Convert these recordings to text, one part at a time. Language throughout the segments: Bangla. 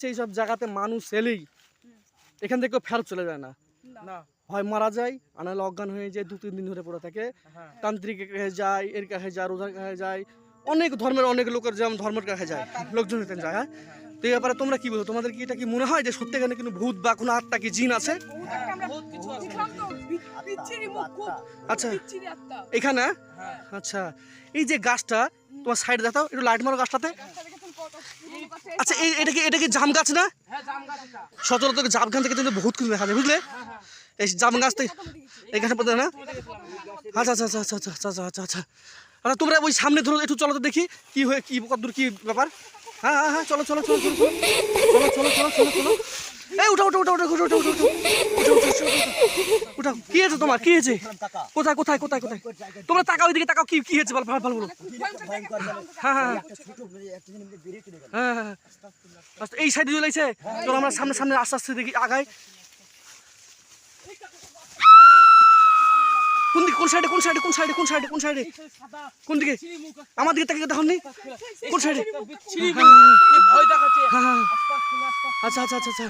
সেই সব জায়গাতে মানুষ এলেই এখান থেকে ফেরত চলে যায় না। না। হয় মারা যায় আর নাহলে অজ্ঞান হয়ে যায় দু তিন দিন ধরে পড়ে থাকে। হ্যাঁ। তান্ত্রিক কাছে যায় এর কাছে যায় রোজার কাছে যায়। অনেক ধর্মের অনেক লোকের যেমন ধর্মের কাছে যায় লোকজন যায় হ্যাঁ? তো এই ব্যাপারে তোমরা কি বলো তোমাদের কি এটা কি মনে হয় যে সত্যি এখানে কিন্তু ভূত বা কোনো আত্মা কি জিন আছে? আচ্ছা। এখানে? হ্যাঁ। আচ্ছা। এই যে গাছটা তোমার সাইড দেখাও একটু লাইট মারো গাছটাতে। আচ্ছা এই এটা কি এটা কি জাম গাছ না? হ্যাঁ সচরাচর জাম গাছ থেকে কিন্তু বহুত কিছু দেখা যায় বুঝলে? এই জাম গাছ থেকে এই গাছের পথে না? আচ্ছা আচ্ছা আচ্ছা আচ্ছা আচ্ছা আচ্ছা আচ্ছা আচ্ছা। আচ্ছা তোমরা ওই সামনে ধরো একটু চলো তো দেখি কি হয়ে কি কতদূর কি ব্যাপার? হ্যাঁ হ্যাঁ হ্যাঁ চলো চলো চলো চলো। চলো চলো চলো চলো চলো। এই উঠো উঠো উঠো উঠো উঠো উঠো উঠো। কি হয়েছে তোমার? কি হয়েছে? কোথায় কোথায় কোথায় কোথায়? তোমরা তাকাও ওইদিকে তাকাও কি কি হয়েছে? ভালো ভালো বলো। হ্যাঁ হ্যাঁ হ্যাঁ। আচ্ছা, এই সাইডে চলে এসে চলো আমরা সামনে সামনে আস্তে আস্তে দেখি আগাই। কোন দিকে কোন সাইডে কোন সাইডে কোন সাইডে কোন সাইডে কোন সাইডে? কোন দিকে? আমার দিকে তাকিয়ে দেখুন নি। কোন সাইডে। আচ্ছা আচ্ছা আচ্ছা আচ্ছা।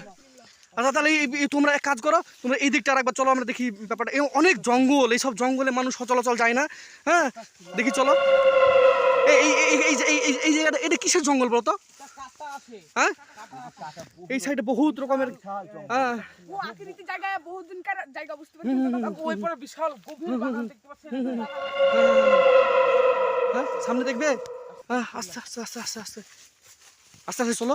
আচ্ছা তাহলে তোমরা এক কাজ করো তোমরা এই দিকটা একবার চলো আমরা দেখি ব্যাপারটা। এই অনেক জঙ্গল এইসব জঙ্গলে মানুষ সচলাচল যায় না হ্যাঁ? দেখি চলো। এই এই জায়গাটা এটা কিসের জঙ্গল বলো তো? তা কাটা আছে হ্যাঁ? এই সাইডে বহুত রকমের হ্যাঁ। জায়গায় বহুত দিনকার জায়গা বুঝতে ওই পরে বিশাল গভীর বাগান দেখতে পাচ্ছেন। হ্যাঁ সামনে দেখবে? আস্তে আস্তে আস্তে আস্তে আস্তে। আস্তে আস্তে চলো।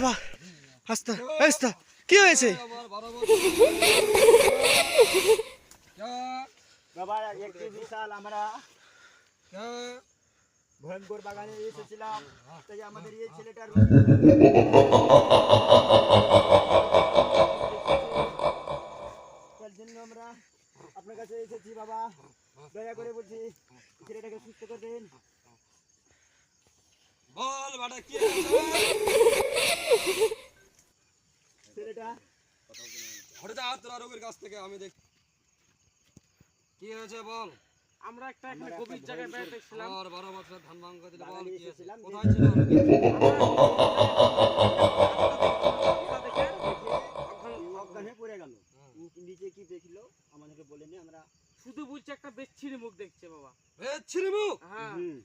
বাবা আস্তে আস্তে কি হয়েছে? বাবা একটি বিশাল আমরা ভয়ঙ্কর বাগানে এসেছিলাম তাই আমাদের এই ছেলেটার জন্য আমরা আপনার কাছে এসেছি বাবা। দয়া করে বলছি ছেলেটাকে সুস্থ করবেন বল বাটা কি হঠাৎ তোলা রোগীর কাছ থেকে আমি দেখ কি হয়েছে বল? আমরা একটা একটা গভীর জায়গায় বেড়াতে এসেছিলাম। আমার বারো বছর ধান ভাঙ্গ দিলে বল কি হয়েছে? কোথায় ছিল? রোগী? পড়ে গেল। নিচে কি দেখল? আমাদেরকে বলেনি আমরা শুধু বলছে একটা বেচ্ছিরি মুখ দেখছে বাবা। এ ছিরিমু হ্যাঁ। হুম।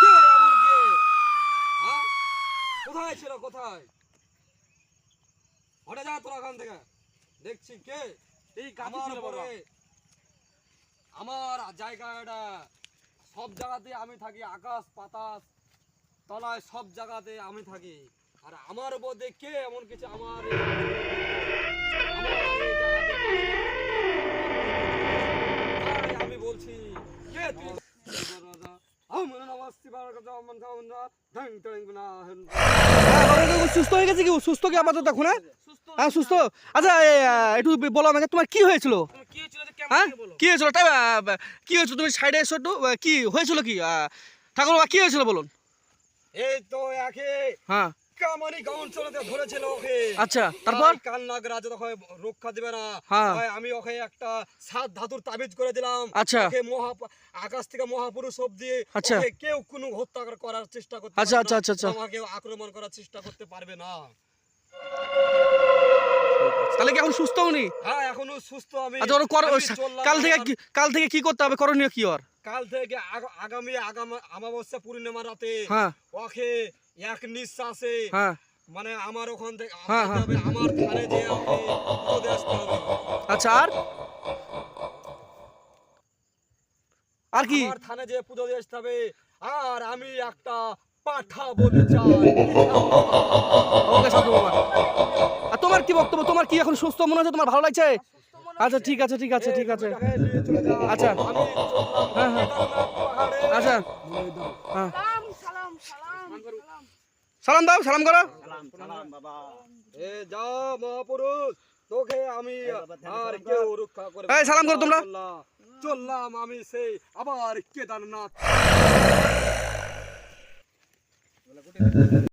কে এমন কে? হ্যাঁ? কোথায় ছিল কোথায়? হঠাৎ যা তোরা ওখান থেকে। দেখছি কে? আমার ছিল বাবা। পরে আমার জায়গাটা সব জায়গাতে আমি থাকি আকাশ পাতাস তলায় সব জায়গাতে আমি থাকি। আর আমার বোধে কে এমন কিছু আমার আমি বলছি কে তুই? সুস্থ হয়ে গেছে কি? সুস্থ কি আপাতত এখন হ্যাঁ? সুস্থ। হ্যাঁ আচ্ছা একটু বলো আমাকে তোমার কি হয়েছিল? কি হয়েছিল হ্যাঁ? কি হয়েছিল? কি হয়েছিল? তুমি সাইডে এসো একটু কি হয়েছিল কি? আহ, ঠাকুর বাবা কি হয়েছিল বলুন। এই তো হ্যাঁ। ধরেছিল ওকে। আচ্ছা তারপর? তাই রাজা তখন রক্ষা দিবে না। হ্যাঁ। আমি ওকে একটা সাত ধাতুর তাবিজ করে দিলাম। আচ্ছা। ওকে মহা আকাশ থেকে মহাপুরুষ অব্দি আচ্ছা। ওকে কেউ কোনো হত্যা করার চেষ্টা করতে আচ্ছা, আচ্ছা, আচ্ছা, আচ্ছা। আমাকে আক্রমণ করার চেষ্টা করতে পারবে না। তাহলে কি এখন সুস্থ উনি? হ্যাঁ এখনও সুস্থ আমি। কাল থেকে কি কাল থেকে কি করতে হবে? করণীয় কি ওর? কাল থেকে আগামী আগামী অমাবস্যা পূর্ণিমা রাতে হ্যাঁ। ওকে এক নিঃশ্বাসে হ্যাঁ। মানে আমার ওখান থেকে হ্যাঁ, হ্যাঁ। আমার ধারে যে আসতে হবে আচ্ছা আর? আর কি? আমার থানে যে পুজো দিয়ে আসতে হবে। আর আমি একটা পাঠা বলি চাই। আর তোমার কি বক্তব্য? তোমার কি এখন সুস্থ মনে হচ্ছে? তোমার ভালো লাগছে? আচ্ছা ঠিক আছে ঠিক আছে ঠিক আছে। আচ্ছা। হ্যাঁ হ্যাঁ। আচ্ছা। হ্যাঁ সালাম সালাম সালাম সালাম সালাম দাও সালাম করো। সালাম সালাম বাবা এ যা মহাপুরুষ তোকে আমি আর কেউ রক্ষা করে এই, সালাম করো তোমরা। চললাম আমি সেই আবার কেদারনাথ।